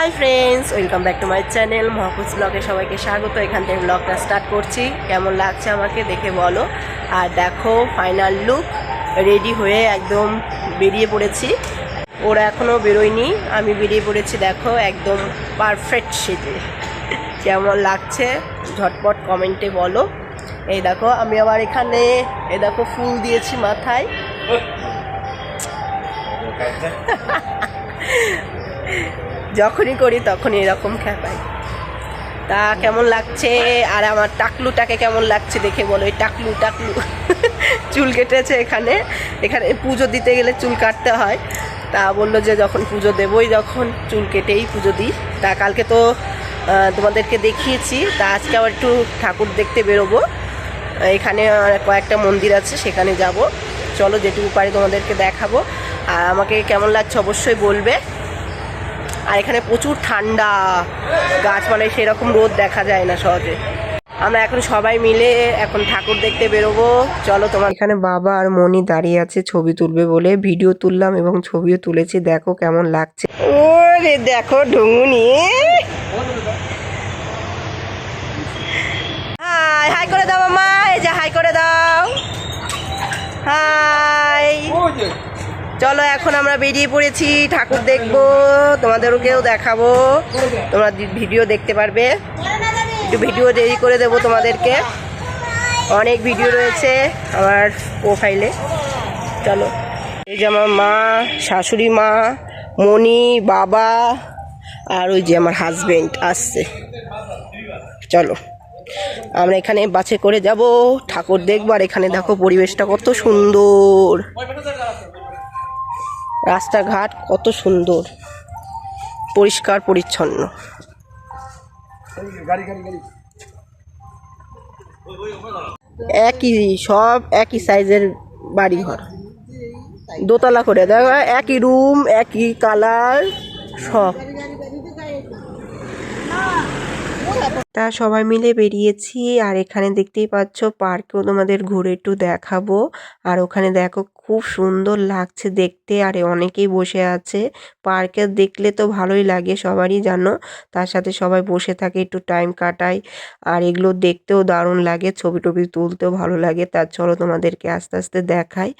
Hi friends welcome back to my channel মহাপুজ ব্লগে সবাইকে স্বাগত এখান থেকে ব্লগটা স্টার্ট করছি কেমন লাগছে আমাকে দেখে বলো আর দেখো ফাইনাল লুক রেডি হয়ে একদম বেরিয়ে পড়েছি ওরা এখনও বেরোয়নি আমি বেরিয়ে পড়েছি দেখো একদম পারফেক্ট সেজে কেমন লাগছে ঝটপট কমেন্টে বলো এই দেখো আমি আবার এখানে এ দেখো ফুল দিয়েছি মাথায় যখনই করি তখনই এরকম খেপাই। তা কেমন লাগছে? আর আমার টাকলুটাকে কেমন লাগছে দেখে বলো? এই টাকলু টাকলু। চুল কেটেছে এখানে। এখানে পুজো দিতে গেলে চুল কাটতে হয়। তা বলল যে যখন পুজো দেবই যখন চুল কেটেই পুজো দিই। তা কালকে তো তোমাদেরকে দেখিয়েছি। তা আজকে আবার একটু ঠাকুর দেখতে বেরোবো। এখানে কয়েকটা মন্দির আছে, সেখানে যাব। চলো যেটুকু পারি তোমাদেরকে দেখাবো। আর আমাকে কেমন লাগছে অবশ্যই বলবে। আর এখানে প্রচুর ঠান্ডা গাছপালায় সেরকম রোদ দেখা যায় না সহজে। আমরা এখন সবাই মিলে এখন ঠাকুর দেখতে বেরোবো। চলো তোমার এখানে বাবা আর মনি দাঁড়িয়ে আছে, ছবি তুলবে বলে। ভিডিও তুললাম এবং ছবিও তুলেছি। দেখো কেমন লাগছে। ওরে দেখো ঢুঙ্গুনি হাই করে দাও মামা। এই যে হাই করে দাও। হাই। চলো এখন আমরা বেরিয়ে পড়েছি, ঠাকুর দেখব, তোমাদেরকেও দেখাবো। তোমরা ভিডিও দেখতে পারবে। একটু ভিডিও রেডি করে দেবো তোমাদেরকে। অনেক ভিডিও রয়েছে আমার প্রোফাইলে চলো। এই যে আমার মা, শাশুড়ি মা, মণি, বাবা, আর ওই যে আমার হাজবেন্ড আসছে। চলো। আমরা এখানে বাসে করে যাব, ঠাকুর দেখব, আর এখানে দেখো পরিবেশটা কত সুন্দর। রাস্তাঘাট কত সুন্দর। পরিষ্কার, পরিচ্ছন্ন। একই, সব একই সাইজের বাড়ি ঘর দোতলা করে, দেখো, একই রুম, একই কালার, সব। তা সবাই মিলে বেরিয়েছি আর এখানে দেখতেই পাচ্ছ পার্কেও তোমাদের ঘুরে একটু দেখাবো। আর ওখানে দেখো খুব সুন্দর লাগছে দেখতে আর অনেকেই বসে আছে। পার্কে দেখলে তো ভালোই লাগে সবারই জানো। তার সাথে সবাই বসে থাকে, একটু টাইম কাটায়। আর এগুলো দেখতেও দারুণ লাগে, ছবি টবি তুলতেও ভালো লাগে। তার চলো তোমাদেরকে আস্তে আস্তে দেখাই।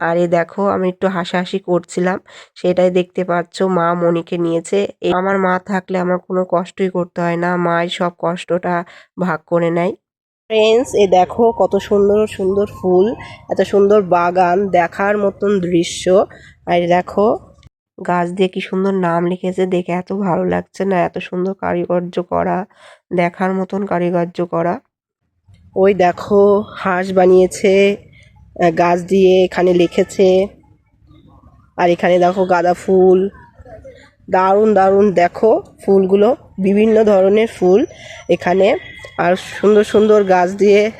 আর এ দেখো আমি একটু হাসাহাসি করছিলাম, সেটাই দেখতে পাচ্ছ মা মনিকে নিয়েছে। আমার মা থাকলে আমার কোনো কষ্টই করতে হয় না মাই সব কষ্টটা ভাগ করে নেয়। ফ্রেন্ডস এ দেখো কত সুন্দর সুন্দর ফুল, এত সুন্দর বাগান দেখার মতন দৃশ্য। আর দেখো, গাছ দিয়ে কি সুন্দর নাম লিখেছে, দেখে এত ভালো লাগছে না, এত সুন্দর কারিগর্য করা, দেখার মতন কারিগর্য করা। ওই দেখো, হাঁস বানিয়েছে গাছ দিয়ে এখানে লিখেছে। আর এখানে দেখো গাঁদা ফুল দারুণ দারুণ। দেখো ফুলগুলো, বিভিন্ন ধরনের ফুল এখানে। আর সুন্দর সুন্দর গাছ দিয়ে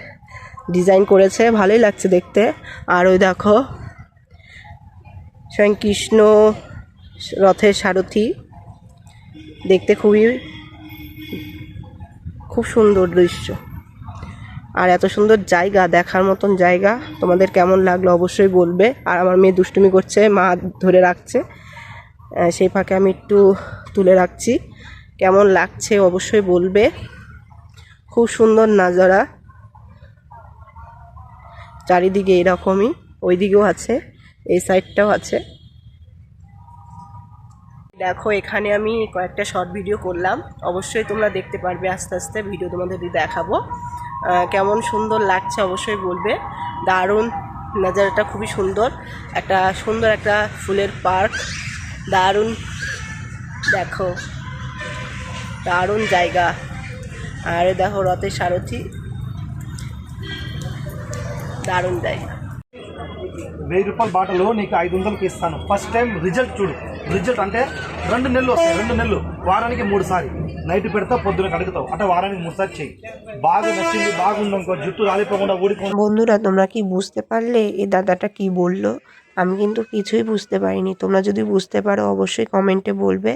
ডিজাইন করেছে। ভালোই লাগছে দেখতে। আর ওই দেখো স্বয়ং কৃষ্ণ রথের সারথি। দেখতে খুবই, খুব সুন্দর দৃশ্য। আর এত সুন্দর জায়গা, দেখার মতন জায়গা। তোমাদের কেমন লাগল অবশ্যই বলবে। আর আমার মেয়ে দুষ্টুমি করছে, মা ধরে রাখছে। সেই ফাঁকে আমি একটু তুলে রাখছি। কেমন লাগছে অবশ্যই বলবে। খুব সুন্দর নাজারা। চারিদিকে এরকমই ওই দিকেও আছে, এই সাইডটাও আছে। দেখো, এখানে আমি কয়েকটা শর্ট ভিডিও করলাম। অবশ্যই তোমরা দেখতে পারবে, আস্তে আস্তে ভিডিও তোমাদের দেখাবো। কেমন সুন্দর লাগছে অবশ্যই বলবে। দারুণ নাজারাটা, খুবই সুন্দর। একটা সুন্দর একটা ফুলের পার্ক। দারুণ দেখো দারুণ জায়গা আর এ দেখো রথের সারথি దారుణ জায়গা వెయ్యి రూపాయల బాటలో నీకు ఐదు వందలకి ఇస్తాను ఫస్ట్ టైం రిజల్ట్ చూడు రిజల్ట్ అంటే రెండు నెలలు వస్తాయి రెండు నెలలు వారానికి మూడు సారి నైట్ పెడతా పొద్దున కడుగుతావు అంటే వారానికి మూడు సారి చెయ్యి బాగా నచ్చింది బాగుంది అనుకో జుట్టు రాలిపోకుండా ఊడిపోకుండా বন্ধুরা তোমরা কি বুঝতে পারলে এই দাদাটা কি বললো আমি কিন্তু কিছুই বুঝতে পারিনি। তোমরা যদি বুঝতে পারো, অবশ্যই কমেন্টে বলবে।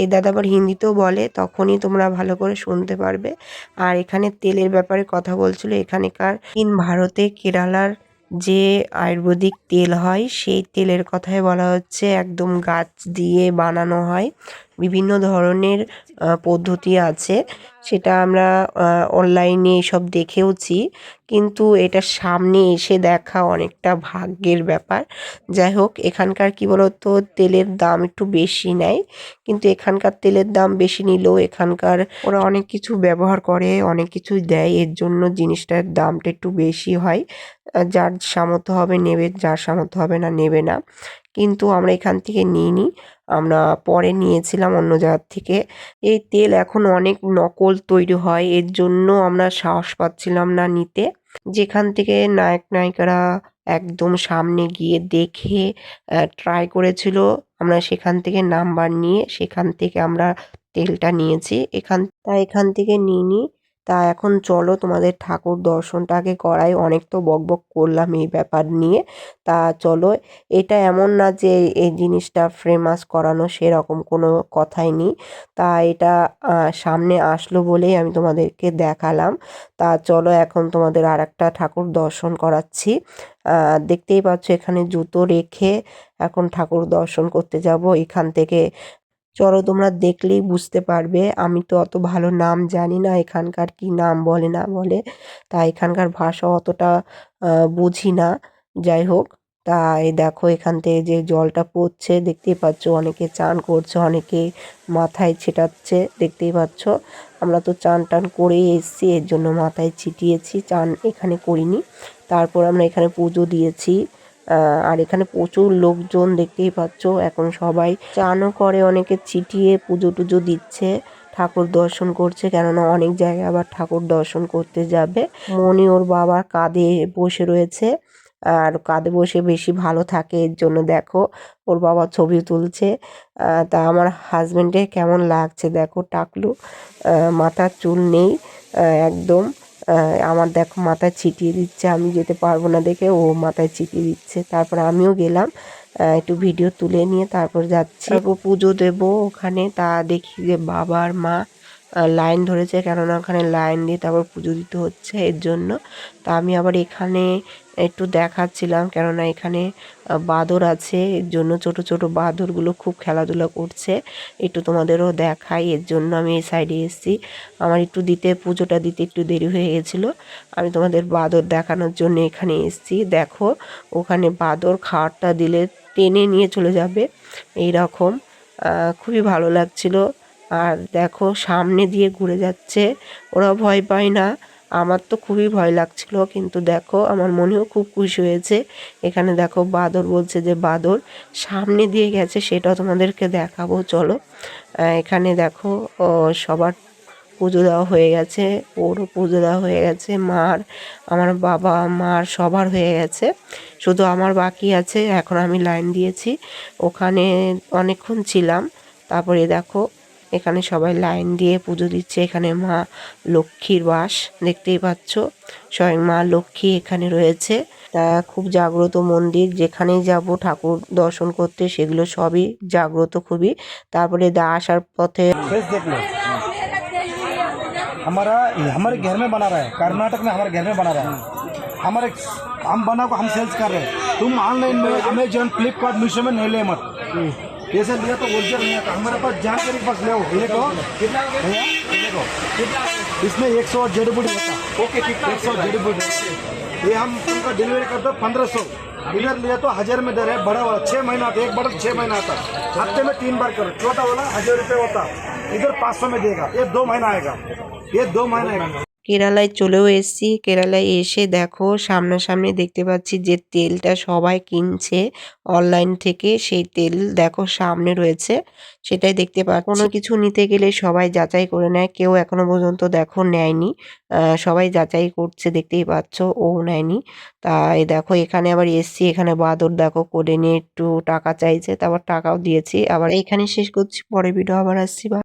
এই দাদা আবার হিন্দিতেও বলে, তখনই তোমরা ভালো করে শুনতে পারবে। আর এখানে তেলের ব্যাপারে কথা বলছিল, এখানেকার ভারতে কেরালার যে আয়ুর্বেদিক তেল হয়, সেই তেলের কথাই বলা হচ্ছে। একদম গাছ দিয়ে বানানো হয়। বিভিন্ন ধরনের পদ্ধতি আছে। সেটা আমরা অনলাইনে সব দেখেওছি। কিন্তু এটা সামনে এসে দেখা অনেকটা ভাগ্যের ব্যাপার। যাই হোক, এখানকার কি বলতো, তেলের দাম একটু বেশি নেয়। কিন্তু এখানকার তেলের দাম বেশি নিলেও এখানকার ওরা অনেক কিছু ব্যবহার করে, অনেক কিছুই দেয়। এর জন্য জিনিসটার দামটা একটু বেশি হয়। যার সামর্থ্য হবে নেবে, যার সামর্থ্য হবে না, নেবে না। কিন্তু আমরা এখান থেকে নিইনি। আমরা পরে নিয়েছিলাম অন্য জায়গার থেকে। এই তেল এখন অনেক নকল তৈরি হয়, এর জন্য আমরা সাহস পাচ্ছিলাম না নিতে। যেখান থেকে নায়ক নায়িকারা একদম সামনে গিয়ে দেখে ট্রাই করেছিল, আমরা সেখান থেকে নাম্বার নিয়ে সেখান থেকে আমরা তেলটা নিয়েছি। এখান তা এখান থেকে নিইনি। তা এখন চলো তোমাদের ঠাকুর দর্শনটা আগে করাই। অনেক তো বকবক করলাম এই ব্যাপার নিয়ে। তা চলো, এটা এমন না যে এই জিনিসটা ফেমাস করানো সেরকম কোনো কথাই নেই। তা এটা সামনে আসলো বলেই আমি তোমাদেরকে দেখালাম। তা চলো এখন তোমাদের আর একটা ঠাকুর দর্শন করাচ্ছি। দেখতেই পাচ্ছ এখানে জুতো রেখে এখন ঠাকুর দর্শন করতে যাব। এখান থেকে চলো তোমরা দেখলেই বুঝতে পারবে। আমি তো অত ভালো নাম জানি না, এখানকার কি নাম বলে না বলে। তা এখানকার ভাষা অতটা বুঝি না। যাই হোক, তা এই দেখো এখান থেকে যে জলটা পড়ছে, দেখতেই পাচ্ছ অনেকে চান করছে, অনেকে মাথায় ছিটাচ্ছে, দেখতেই পাচ্ছ। আমরা তো চান টান করেই এসেছি, এর জন্য মাথায় ছিটিয়েছি, চান এখানে করিনি। তারপর আমরা এখানে পুজো দিয়েছি। আর এখানে প্রচুর লোকজন দেখতেই পাচ্ছ। এখন সবাই চানও করে, অনেকে ছিটিয়ে পুজো টুজো দিচ্ছে, ঠাকুর দর্শন করছে, কেননা অনেক জায়গায় আবার ঠাকুর দর্শন করতে যাবে। মনি ওর বাবার কাঁধে বসে রয়েছে, আর কাঁধে বসে বেশি ভালো থাকে, এর জন্য দেখো ওর বাবা ছবি তুলছে। তা আমার হাজবেন্ডের কেমন লাগছে দেখো, টাকলু। মাথার চুল নেই একদম। আমার দেখো মাথায় ছিটিয়ে দিচ্ছে আমি যেতে পারব না দেখে ও মাথায় ছিটিয়ে দিচ্ছে। তারপর আমিও গেলাম একটু ভিডিও তুলে নিয়ে তারপর যাচ্ছি। পুজো দেব ওখানে তা দেখি যে বাবার মা লাইন ধরেছে কেননা ওখানে লাইন দিয়ে তারপর পুজো দিতে হচ্ছে এর জন্য। তা আমি আবার এখানে একটু দেখাচ্ছিলাম কেননা এখানে বাদর আছে, এর জন্য ছোট ছোট বাদরগুলো খুব খেলাধুলা করছে। একটু তোমাদেরও দেখাই, এর জন্য আমি এই সাইডে এসেছি। আমার একটু দিতে, পুজোটা দিতে একটু দেরি হয়ে গেছিল। আমি তোমাদের বাদর দেখানোর জন্য এখানে এসেছি। দেখো, ওখানে বাদর খাওয়ারটা দিলে টেনে নিয়ে চলে যাবে। এই রকম খুবই ভালো লাগছিল। আর দেখো সামনে দিয়ে ঘুরে যাচ্ছে। ওরা ভয় পায় না। আমার তো খুবই ভয় লাগছিল, কিন্তু দেখো আমার মনেও খুব খুশি হয়েছে। এখানে দেখো বাদর বলছে যে, বাদর, সামনে দিয়ে গেছে সেটাও তোমাদেরকে দেখাবো, চলো। এখানে দেখো সবার পুজো দেওয়া হয়ে গেছে। ওরও পুজো দেওয়া হয়ে গেছে। মার, আমার বাবা, মার সবার হয়ে গেছে। শুধু আমার বাকি আছে, এখন আমি লাইন দিয়েছি। ওখানে অনেকক্ষণ ছিলাম। তারপরে দেখো এখানে সবাই লাইন দিয়ে পুজো দিচ্ছে এখানে মা লক্ষ্মীর বাস দেখতেই পাচ্ছ স্বয়ং মা লক্ষ্মী এখানে রয়েছে তা খুব জাগ্রত মন্দির যেখানেই যাব ঠাকুর দর্শন করতে সেগুলো সবই জাগ্রত খুবই তারপরে দা আসার পথে फेस देख लो हमारा हमारे घर में बना रहा है कर्नाटक में हमारे घर में बना रहा है हमारे हम बना को हम सेल्स कर रहे हैं तुम ऑनलाइन में अमेजोन फ्लिपकार्ट मीशो में नहीं ले मत जैसे लिया तो ओरिजिनल नहीं आता। हमारे पास जानकारी के पास ले कितना भैया इसमें एक सौ जड़ी बूटी होता। ओके एक सौ जड़ी बूटी ये हम उनका डिलीवरी करते हैं पंद्रह सौ। इधर लिया तो हज़ार में दे रहे बड़ा वाला। छह महीना आता एक बड़ा छह महीना आता। हफ़्ते में तीन बार करो। छोटा वाला हज़ार रुपये होता। इधर पाँच सौ में देगा। ये दो महीना आएगा। ये दो महीना आएगा। কেরালায় চলেও এসেছি। কেরালায় এসে দেখো, সামনাসামনি দেখতে পাচ্ছি যে তেলটা সবাই কিনছে অনলাইন থেকে। সেই তেল দেখো সামনে রয়েছে, সেটাই দেখতে পাচ্ছি। কোনো কিছু নিতে গেলে সবাই যাচাই করে নেয়। কেউ এখনও পর্যন্ত দেখো নেয়নি। সবাই যাচাই করছে, দেখতেই পাচ্ছ, ও নেয়নি। তাই দেখো, এখানে আবার এসছি। এখানে বাদর দেখো করে নিয়ে একটু টাকা চাইছে, তারপর টাকাও দিয়েছি। আবার এখানে শেষ করছি, পরে ভিডিও আবার আসছি।